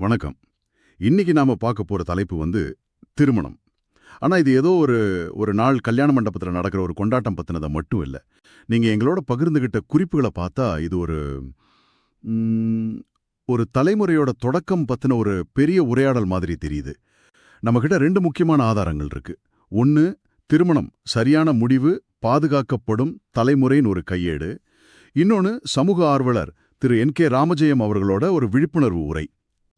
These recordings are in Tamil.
வணக்கம். இன்னைக்கு நாம பார்க்க போற தலைப்பு வந்து திருமணம். ஆனா இது ஏதோ ஒரு ஒரு நாள் கல்யாண மண்டபத்துல நடக்கிற ஒரு கொண்டாட்டம் பத்தினதை மட்டும் இல்ல. நீங்க எங்களோட பகிர்ந்துகிட்ட குறிப்புகளை பார்த்தா இது ஒரு ஒரு தலைமுறையோட தொடக்கம் பத்தின ஒரு பெரிய உரையாடல் மாதிரி தெரியுது. நம்மகிட்ட ரெண்டு முக்கியமான ஆதாரங்கள் இருக்கு. ஒன்னு திருமணம் சரியான முடிவு பாதுகாக்கப்படும் தலைமுறைன்னு ஒரு கையேடு. இன்னொன்னு சமூக ஆர்வலர் திரு என் கே ராமஜெயம் அவர்களோட ஒரு விழிப்புணர்வு உரை.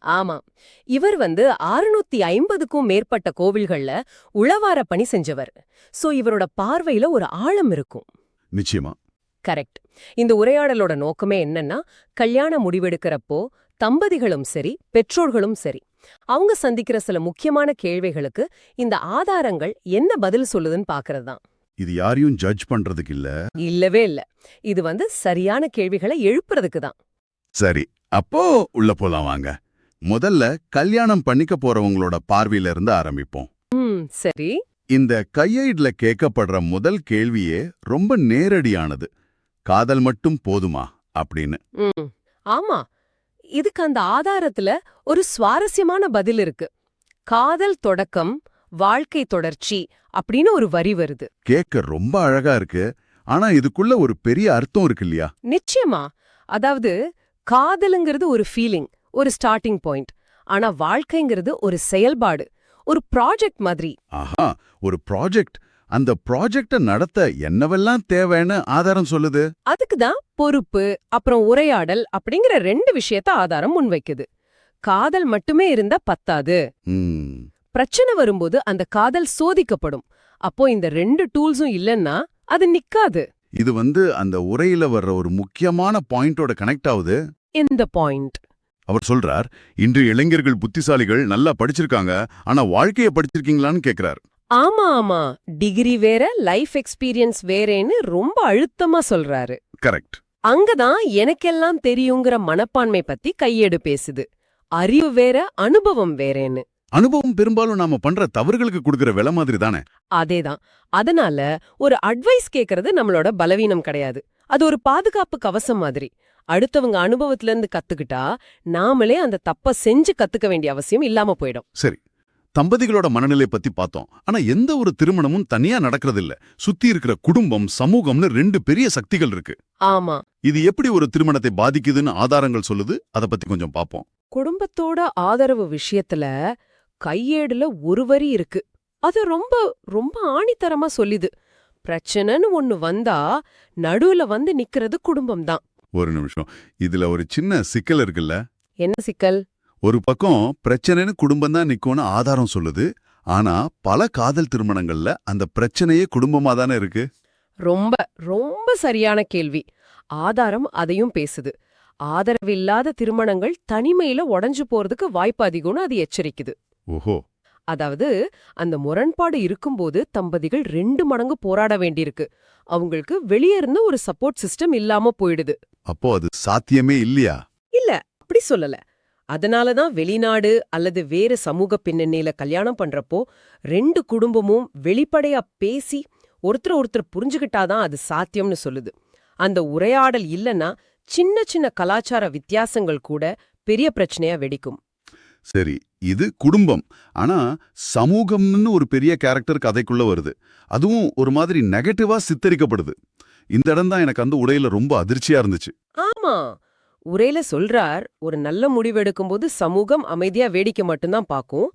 ஆமா. இவர் வந்து ஆறுநூத்தி ஐம்பதுக்கும் மேற்பட்ட கோவில்கள்ல உளவார பணி செஞ்சவர். சோ இவரோட பார்வையில ஒரு ஆழம் இருக்கும். நிச்சயமா. கரெக்ட். இந்த உரையாடலோட நோக்கமே என்னன்னா கல்யாண முடிவெடுக்கிறப்போ தம்பதிகளும் சரி பெற்றோர்களும் சரி அவங்க சந்திக்கிற சில முக்கியமான கேள்விகளுக்கு இந்த ஆதாரங்கள் என்ன பதில் சொல்லுதுன்னு பாக்குறதுதான் இது யாரையும் ஜட்ஜ் பண்றதுக்கு இல்ல. இல்லவே இல்ல. இது வந்து சரியான கேள்விகளை எழுப்புறதுக்கு தான். சரி. அப்போ உள்ள போலாம் வாங்க. முதல்ல கல்யாணம் பண்ணிக்க போறவங்களோட பார்வையில இருந்து ஆரம்பிப்போம் சரி. இந்த கையேடுல கேட்கப்படுற முதல் கேள்வியே ரொம்ப நேரடியானது. காதல் மட்டும் போதுமா? அப்படின்னு. ஆமா. இதுக்கு அந்த ஆதாரத்துல ஒரு சுவாரஸ்யமான பதில் இருக்கு. காதல் தொடக்கம் வாழ்க்கை தொடர்ச்சி அப்படின்னு ஒரு வரி வருது. கேட்க ரொம்ப அழகா இருக்கு. ஆனா இதுக்குள்ள ஒரு பெரிய அர்த்தம் இருக்கு இல்லையா? நிச்சயமா. அதாவது காதலுங்கிறது ஒரு ஃபீலிங் ஒரு ஸ்டார்டிங் பாயிண்ட் ஆனா வாழ்க்கைங்கிறது ஒரு செயல்பாடு ஒரு ப்ராஜெக்ட் மாதிரி. ஆஹா ஒரு ப்ராஜெக்ட் அந்த ப்ராஜெக்ட நடத்த என்னவெல்லாம் தேவைன்னு ஆதாரம் சொல்லுது? அதுக்கு தான் பொறுப்பு அப்புறம் உரையாடல் அப்படிங்கிற ரெண்டு விஷயத்த ஆதாரம் முன்வைக்குது. காதல் மட்டுமே இருந்தா பத்தாது. பிரச்சனை வரும்போது அந்த காதல் சோதிக்கப்படும். அப்போ இந்த ரெண்டு டூல்ஸும் இல்லைன்னா அது நிக்காது. இது வந்து அந்த உரையில வர்ற ஒரு முக்கியமான பாயிண்டோட கனெக்ட் ஆகுது? இந்த பாயிண்ட் அவர் சொல்றார் இன்று இளைஞர்கள் புத்திசாலிகள் நல்லா படிச்சிருக்காங்க ஆனா வாழ்க்கைய படிச்சிருக்கீங்களான்னு கேக்குறார். ஆமா ஆமா. டிகிரி வேற லைஃப் எக்ஸ்பீரியன்ஸ் வேறேன்னு ரொம்ப அழுத்தமா சொல்றாரு. கரெக்ட். அங்கதான் எனக்கெல்லாம் தெரியுங்கிற மனப்பான்மை பத்தி கையேடு பேசுது. அறிவு வேற அனுபவம் வேறேன்னு. அனுபவம் பெரும்பாலும் நாம பண்ற தவறுகளுக்கு கொடுக்கிற விலை மாதிரி தானே? அதேதான். அதனால ஒரு அட்வைஸ் கேக்குறது நம்மளோட பலவீனம் கிடையாது. அது ஒரு பாதுகாப்பு கவசம் மாதிரி. அடுத்தவங்க அனுபவத்துல இருந்து கத்துக்கிட்டா நாமளே அந்த தப்ப செஞ்சு கத்துக்க வேண்டிய அவசியம் இல்லாம போயிடும். சரி. தம்பதிகளோட மனநிலை பத்தி பார்த்தோம் ஆனா எந்த ஒரு திருமணமும் தனியா நடக்கிறது இல்ல சுத்தி இருக்கிற குடும்பம் சமூகம்னு ரெண்டு பெரிய சக்திகள் இருக்கு. ஆமா. இது எப்படி ஒரு திருமணத்தை பாதிக்குதுன்னு ஆதாரங்கள் சொல்லுது? அத பத்தி கொஞ்சம் பாப்போம். குடும்பத்தோட ஆதரவு விஷயத்துல கையேடுல ஒரு வரி இருக்கு. அது ரொம்ப ரொம்ப ஆணித்தரமா சொல்லிது. பிரச்சனைன்னு ஒண்ணு வந்தா நடுவுல வந்து நிக்கிறது குடும்பம் தான் ஒரு நிமிஷம். இதுல ஒரு சின்ன சிக்கல் இருக்குல்ல? என்ன சிக்கல்? ஒரு பக்கம் பிரச்சனைன்னு குடும்பம் தான் நிக்கும்னு ஆதாரம் சொல்லுது. ஆனா பல காதல் திருமணங்கள்ல அந்த பிரச்சனையே குடும்பமா தானே இருக்கு? ரொம்ப ரொம்ப சரியான கேள்வி. ஆதாரம் அதையும் பேசுது. ஆதரவில்லாத திருமணங்கள் தனிமையில உடைஞ்சு போறதுக்கு வாய்ப்பு அதிகம்னு அது எச்சரிக்குது. ஓஹோ. அதாவது அந்த முரண்பாடு இருக்கும்போது தம்பதிகள் ரெண்டு மடங்கு போராட வேண்டியிருக்கு. அவங்களுக்கு வெளியே இருந்து ஒரு சப்போர்ட் சிஸ்டம் இல்லாம போயிடுது. அப்போ அது சாத்தியமே இல்லையா? இல்ல அப்படி சொல்லல. அதனால தான் வெளிநாடு அல்லது வேற சமூக பின்னணியில கல்யாணம் பண்றப்போ ரெண்டு குடும்பமும் வெளிப்படையா பேசி ஒருத்தர் ஒருத்தர் புரிஞ்சுகிட்டாதான் அது சாத்தியம்னு சொல்லுது. அந்த உரையாடல் இல்லனா சின்ன சின்ன கலாச்சார வித்தியாசங்கள் கூட பெரிய பிரச்சனையா வெடிக்கும். சரி இது குடும்பம். ஆனா சமூகம்னு ஒரு பெரிய கேரக்டர் கதைக்குள்ள வருது. அதுவும் ஒரு மாதிரி நெகட்டிவா சித்தரிக்கப்படுது. இந்த இடம் தான் எனக்கு அந்த உடையில ரொம்ப அதிர்ச்சியா இருந்துச்சு. ஆமா. உரையில சொல்றார் ஒரு நல்ல முடிவெடுக்கும்போது சமூகம் அமைதியா வேடிக்கை மட்டும்தான் பாக்கும்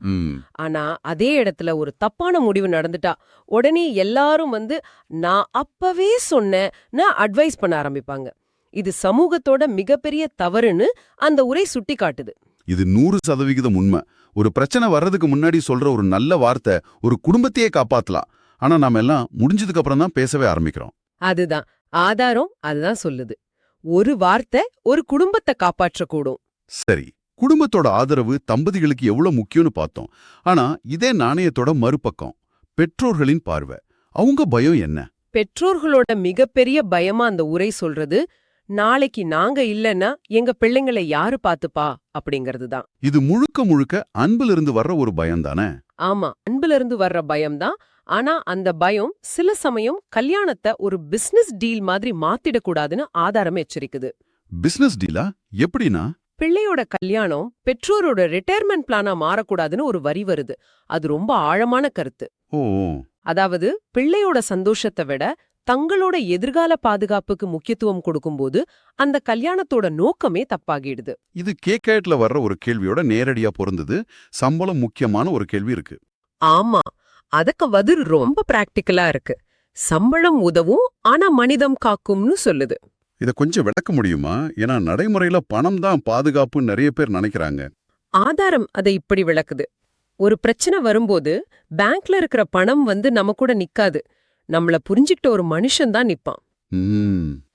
ஆனா அதே இடத்துல ஒரு தப்பான முடிவு நடந்துட்டா உடனே எல்லாரும் வந்து நான் அப்பவே சொன்னேன்னு அட்வைஸ் பண்ண ஆரம்பிப்பாங்க. இது சமூகத்தோட மிகப்பெரிய தவறுன்னு அந்த உரை சுட்டி காட்டுது இது நூறு சதவிகிதம் உண்மை. ஒரு பிரச்சனை வர்றதுக்கு முன்னாடி சொல்ற ஒரு நல்ல வார்த்தை ஒரு குடும்பத்தையே காப்பாத்தலாம். ஆனா நாம எல்லாம் முடிஞ்சதுக்கு அப்புறம் தான் பேசவே ஆரம்பிக்கிறோம். அதுதான். ஆதாரம் அதுதான் சொல்லுது. ஒரு வார்த்தை ஒரு குடும்பத்தை காப்பாற்றக்கூடும். சரி. குடும்பத்தோட ஆதரவு தம்பதிகளுக்கு எவ்வளவு முக்கியம்னு பார்த்தோம். ஆனா இதே நாணயத்தோட மறுபக்கம். பெற்றோர்களின் பார்வை. அவங்க பயம் என்ன? பெற்றோர்களோட மிகப்பெரிய பயமா அந்த உரை சொல்றது நாளைக்கு நாங்க இல்லன்னா எங்க பிள்ளைங்களை யாரு பாத்துப்பா அப்படிங்கிறது தான் இது முழுக்க முழுக்க அன்பிலிருந்து வர்ற ஒரு பயம் தானே? ஆமா அன்புல இருந்து வர்ற பயம்தான் ஆனா அந்த பயம் சில சமயம் கல்யாணத்தை ஒரு பிசினஸ் டீல் மாதிரி மாத்திடக்கூடாதுன்னு ஆதாரம் எச்சரிக்குது பிசினஸ் டீலா எப்படின்னா பிள்ளையோட கல்யாணம் பெற்றோரோட ரிட்டையர்மெண்ட் பிளானா மாறக்கூடாதுன்னு ஒரு வரி வருது. அது ரொம்ப ஆழமான கருத்து. ஓ. அதாவது பிள்ளையோட சந்தோஷத்தை விட தங்களோட எதிர்கால பாதுகாப்புக்கு முக்கியத்துவம் கொடுக்கும்போது அந்த கல்யாணத்தோட நோக்கமே தப்பாகிடுது. இது கேக்கேட்ல வர்ற ஒரு கேள்வியோட நேரடியா பொருந்தது. சம்பளம் முக்கியமான ஒரு கேள்வி இருக்கு. ஆமா. அதுக்கு பதில் ரொம்ப பிராக்டிக்கலா இருக்கு. சம்பளம் உதவும் ஆனா மனிதம் காக்கும்னு சொல்லுது. இத கொஞ்சம் விளக்க முடியுமா? ஏன்னா நடைமுறையில பணம் தான் பாதுகாப்புன்னு நிறைய பேர் நினைக்கிறாங்க. ஆதாரம் அதை இப்படி விளக்குது. ஒரு பிரச்சனை வரும்போது பேங்க்ல இருக்கிற பணம் வந்து நம்ம கூட நிக்காது. நம்மள புரிஞ்சுக்கிட்ட ஒரு மனுஷன் தான் நிப்பான்.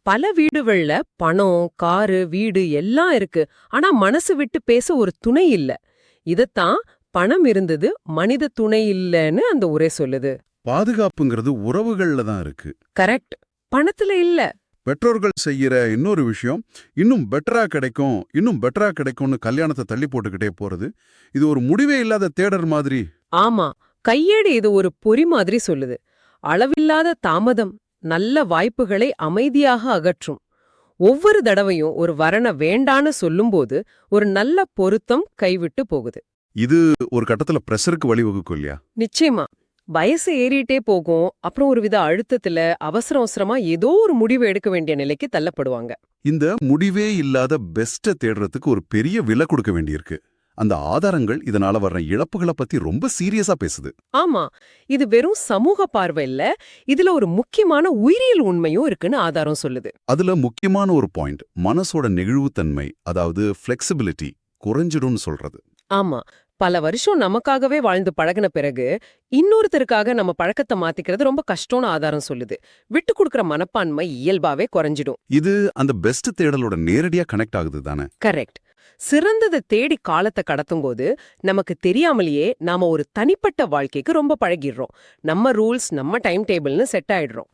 பல வீடுகள்ல பணம் காரு வீடு எல்லாம் இருக்கு. ஆனா மனசு விட்டு பேச ஒரு துணை இல்ல. இதத்தான் பணம் இருந்தது மனித துணை இல்லன்னு அந்த உரை சொல்லுது. பாதுகாப்புங்கிறது உறவுகள்ல தான் இருக்கு. கரெக்ட். பணத்துல இல்ல. பெற்றோர்கள் செய்யற இன்னொரு விஷயம் இன்னும் பெட்டரா கிடைக்கும் இன்னும் பெட்டரா கிடைக்கும்னு கல்யாணத்தை தள்ளி போட்டுக்கிட்டே போறது. இது ஒரு முடிவே இல்லாத தேடர் மாதிரி. ஆமா. கையேடு இது ஒரு பொறி மாதிரி சொல்லுது. அளவில்லாத தாமதம் நல்ல வாய்ப்புகளை அமைதியாக அகற்றும். ஒவ்வொரு தடவையும் ஒரு வரனை வேண்டான்னு சொல்லும்போது ஒரு நல்ல பொருத்தம் கைவிட்டு போகுது. இது ஒரு கட்டத்துல பிரஷருக்கு வழிவகுக்கும் இல்லையா? நிச்சயமா. வயசு ஏறிட்டே போகும். அப்புறம் ஒரு வித அழுத்தத்துல அவசர அவசரமா ஏதோ ஒரு முடிவு எடுக்க வேண்டிய நிலைக்கு தள்ளப்படுவாங்க. இந்த முடிவே இல்லாத பெஸ்ட்டை தேடுறதுக்கு ஒரு பெரிய விலை கொடுக்க வேண்டியிருக்கு. அந்த ஆதாரங்கள் இதனால வர்ற இழப்புகளை பத்தி ரொம்ப சீரியஸா பேசுது. ஆமா. இது வெறும் சமூக பார்வை இல்ல இதுல ஒரு முக்கியமான உயிரியல் உண்மையும் இருக்குன்னு ஆதாரம் சொல்லுது. அதுல முக்கியமான ஒரு பாயிண்ட் மனசோட நெகிழ்வுத்தன்மை அதாவது ஃபிளெக்சிபிலிட்டி குறைஞ்சிடும்னு சொல்றது. ஆமா. பல வருஷம் நமக்காகவே வாழ்ந்து பழகுன பிறகு இன்னொருத்தருக்காக நம்ம பழக்கத்தை மாத்திக்கிறது ரொம்ப கஷ்டம்னு ஆதாரம் சொல்லுது. விட்டு கொடுக்கற மனப்பான்மை இயல்பாவே குறைஞ்சிடும். இது அந்த பெஸ்ட் தேடலோட நேரடியா கனெக்ட் ஆகுது தானே? கரெக்ட் சிறந்ததை தேடி காலத்தை கடத்தும்போது நமக்கு தெரியாமலேயே நாம ஒரு தனிப்பட்ட வாழ்க்கைக்கு ரொம்ப பழகிடுறோம். நம்ம ரூல்ஸ் நம்ம டைம் டேபிள்னு செட் ஆயிடுறோம்.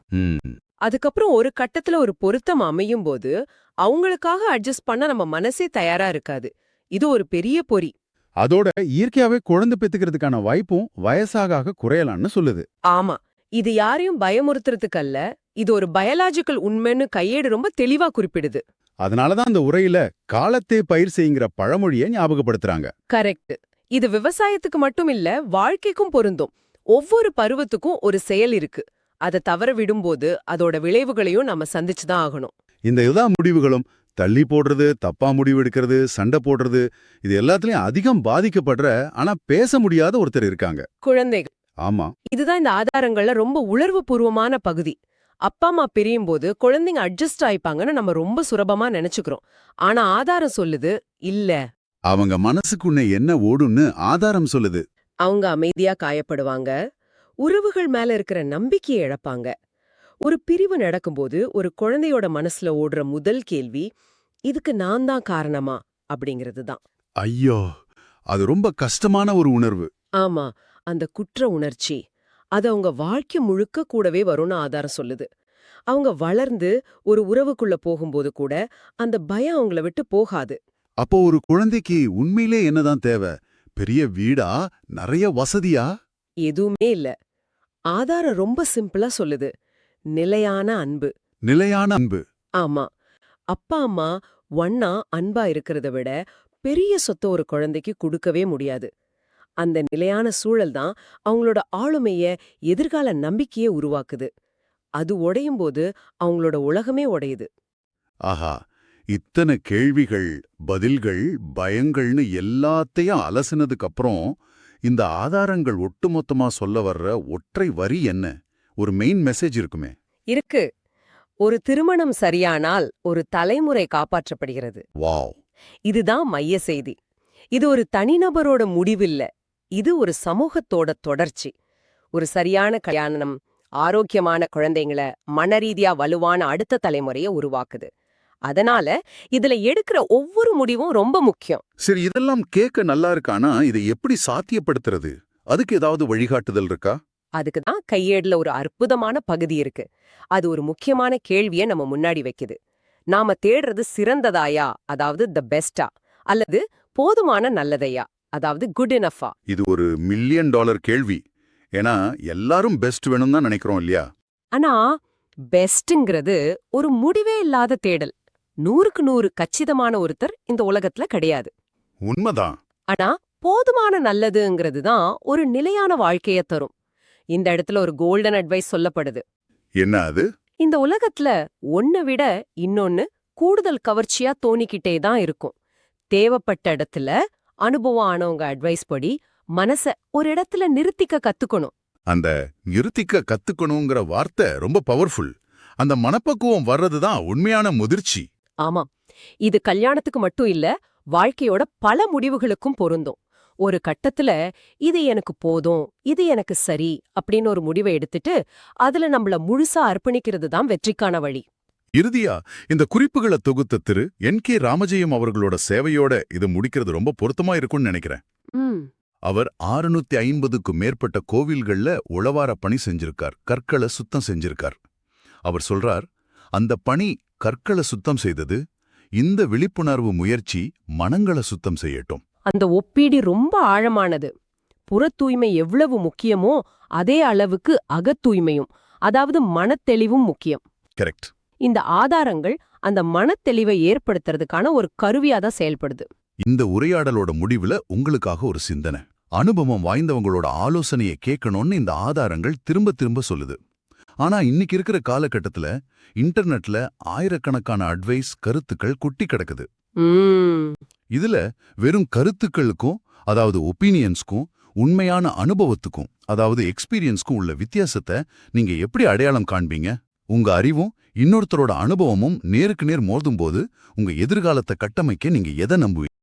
அதுக்கப்புறம் ஒரு கட்டத்துல ஒரு பொருத்தம் அமையும் போது அவங்களுக்காக அட்ஜஸ்ட் பண்ண நம்ம மனசே தயாரா இருக்காது. இது ஒரு பெரிய பொறி. அதோட இயற்கையாவே குழந்தை பெத்துக்கிறதுக்கான வாய்ப்பும் வயசாக குறையலாம்னு சொல்லுது. ஆமா. இது யாரையும் பயமுறுத்துறதுக்கு அல்ல. இது ஒரு பயாலாஜிக்கல் உண்மைன்னு கையேடு ரொம்ப தெளிவா குறிப்பிடுது. அதனாலதான் அந்த உரையில காலத்தே பயிர் செய்யுங்கிற பழமொழியை ஞாபகப்படுத்துறாங்க. கரெக்ட். இது விவசாயத்துக்கு மட்டும் இல்ல வாழ்க்கைக்கும் பொருந்தும். ஒவ்வொரு பருவத்துக்கும் ஒரு செயல் இருக்கு. அதை தவற விடும்போது அதோட விளைவுகளையும் நம்ம சந்திச்சுதான் ஆகணும். இந்த எல்லா முடிவுகளும். தள்ளி போடுறது தப்பா முடிவு எடுக்கிறது சண்டை போடுறது இது எல்லாத்துலயும் அதிகம் பாதிக்கப்படுற ஆனா பேச முடியாத ஒருத்தர் இருக்காங்க. குழந்தைகள். ஆமா. இதுதான் இந்த ஆதாரங்கள்ல ரொம்ப உணர்வு பூர்வமான பகுதி. அப்பா அம்மா பிரியும் போது குழந்தைங்க அட்ஜஸ்ட் ஆயிப்பாங்கன்னு நம்ம ரொம்ப சுலபமா நினைச்சுக்கிறோம். ஆனா ஆதாரம் சொல்லுது இல்ல. அவங்க மனசுக்குள்ள என்ன ஓடுன்னு ஆதாரம் சொல்லுது. அவங்க அமைதியா காயப்படுவாங்க. உறவுகள் மேல இருக்கிற நம்பிக்கையை இழப்பாங்க. ஒரு பிரிவு நடக்கும்போது ஒரு குழந்தையோட மனசுல ஓடுற முதல் கேள்வி இதுக்கு நான் தான் காரணமா? அப்படிங்கிறது தான். ஐயோ! அது ரொம்ப கஷ்டமான ஒரு உணர்வு. ஆமா அந்த குற்ற உணர்ச்சி. அது அவங்க வாழ்க்கை முழுக்க கூடவே வரும்னு ஆதாரம் சொல்லுது. அவங்க வளர்ந்து ஒரு உறவுக்குள்ள போகும்போது கூட அந்த பயம் அவங்கள விட்டு போகாது. அப்போ ஒரு குழந்தைக்கு உண்மையிலே என்னதான் தேவை? பெரிய வீடா? நிறைய வசதியா? எதுவுமே இல்ல. ஆதாரம் ரொம்ப சிம்பிளா சொல்லுது. நிலையான அன்பு. நிலையான அன்பு. ஆமா. அப்பா அம்மா ஒன்னா அன்பா இருக்கிறத விட பெரிய சொத்தை ஒரு குழந்தைக்கு கொடுக்கவே முடியாது. அந்த நிலையான சூழல் தான் அவங்களோட ஆளுமைய எதிர்கால நம்பிக்கையை உருவாக்குது. அது உடையும் போது அவங்களோட உலகமே உடையுது. ஆஹா! இத்தனை கேள்விகள் பதில்கள் பயங்கள்னு எல்லாத்தையும் அலசினதுக்கு அப்புறம் இந்த ஆதாரங்கள் ஒட்டுமொத்தமா சொல்ல வர்ற ஒற்றை வரி என்ன? ஒரு மெயின் மெசேஜ் இருக்குமே. இருக்கு. ஒரு திருமணம் சரியானால் ஒரு தலைமுறை காப்பாற்றப்படுகிறது. வாவ்! இதுதான் மைய செய்தி. இது ஒரு தனிநபரோட முடிவில்ல. இது ஒரு சமூகத்தோட தொடர்ச்சி. ஒரு சரியான கல்யாணம் ஆரோக்கியமான குழந்தைங்கள மனரீதியா வலுவான அடுத்த தலைமுறைய உருவாக்குது. அதனால இதுல எடுக்கிற ஒவ்வொரு முடிவும் ரொம்ப முக்கியம். சரி இதெல்லாம் கேட்க நல்லா இருக்கானா? இதை எப்படி சாத்தியப்படுத்துறது? அதுக்கு ஏதாவது வழிகாட்டுதல் இருக்கா? அதுக்கு தான் கையேடுல ஒரு அற்புதமான பகுதி இருக்கு. அது ஒரு முக்கியமான கேள்விய நம்ம முன்னாடி வைக்குது. நாம தேடுறது சிறந்ததாயா? அதாவது த பெஸ்டா அல்லது போதுமான நல்லதையா? அதாவது குட் இனஃபா இது ஒரு மில்லியன் டாலர் கேள்வி. ஏன்னா எல்லாரும் பெஸ்ட் வேணும் தான் நினைக்கிறோம் இல்லையா? ஆனா பெஸ்ட்ங்கிறது ஒரு முடிவே இல்லாத தேடல். நூறுக்கு நூறு கச்சிதமான ஒருத்தர் இந்த உலகத்துல கிடையாது. உண்மைதான். ஆனா போதுமான நல்லதுங்கிறது தான் ஒரு நிலையான வாழ்க்கைய தரும். இந்த இடத்துல ஒரு கோல்டன் அட்வைஸ் சொல்லப்படுது. என்ன அது? இந்த உலகத்துல ஒன்ன விட இன்னொன்னு கூடுதல் கவர்ச்சியா தோணிக்கிட்டே தான் இருக்கும். தேவைப்பட்ட இடத்துல அனுபவம் ஆனவங்க அட்வைஸ் படி மனச ஒரு இடத்துல நிறுத்திக்க கத்துக்கணும். அந்த நிறுத்திக்க கத்துக்கணுங்கிற வார்த்தை ரொம்ப பவர்ஃபுல் அந்த மனப்பக்குவம் வர்றதுதான் உண்மையான முதிர்ச்சி. ஆமாம் இது கல்யாணத்துக்கு மட்டும் இல்ல வாழ்க்கையோட பல முடிவுகளுக்கும் பொருந்தும். ஒரு கட்டத்துல இது எனக்கு போதும் இது எனக்கு சரி அப்படின்னு ஒரு முடிவை எடுத்துட்டு அதுல நம்மள முழுசா அர்ப்பணிக்கிறது தான் வெற்றிக்கான வழி. இறுதியா இந்த குறிப்புகளை தொகுத்த திரு. என். கே. ராமஜெயம் அவர்களோட சேவையோட இது முடிக்கிறது ரொம்ப பொருத்தமா இருக்கும்னு நினைக்கிறேன். அவர் ஆறுநூத்தி ஐம்பதுக்கும் மேற்பட்ட கோவில்கள்ல உளவார பணி செஞ்சிருக்கார். கற்களை சுத்தம் செஞ்சிருக்கார். அவர் சொல்றார் அந்த பணி கற்களை சுத்தம் செய்தது இந்த விழிப்புணர்வு முயற்சி மனங்களை சுத்தம் செய்யட்டும். அந்த ஒப்பீடு ரொம்ப ஆழமானது. புறத் தூய்மை எவ்வளவு முக்கியமோ அதே அளவுக்கு அகத் தூய்மையும் அதாவது மனத்தெளிவும் முக்கியம். கரெக்ட். இந்த ஆதாரங்கள் அந்த மனத்தெளிவை ஏற்படுத்துறதுக்கான ஒரு கருவியா தான் செயல்படுது. இந்த உரையாடலோட முடிவுல உங்களுக்காக ஒரு சிந்தனை. அனுபவம் வாய்ந்தவங்களோட ஆலோசனையை கேட்கணும்னு இந்த ஆதாரங்கள் திரும்ப திரும்ப சொல்லுது. ஆனா இன்னைக்கு இருக்கிற காலகட்டத்துல இன்டர்நெட்ல ஆயிரக்கணக்கான அட்வைஸ் கருத்துக்கள் குட்டி கிடக்குது. இதுல வெறும் கருத்துக்களுக்கும் அதாவது ஒப்பீனியன்ஸ்க்கும் உண்மையான அனுபவத்துக்கும் அதாவது எக்ஸ்பீரியன்ஸ்க்கும் உள்ள வித்தியாசத்தை நீங்க எப்படி அடையாளம் காண்பீங்க? உங்க அறிவும் இன்னொருத்தரோட அனுபவமும் நேருக்கு நேர் மோதும்போது உங்க எதிர்காலத்தை கட்டமைக்க நீங்க எதை நம்புவீங்க?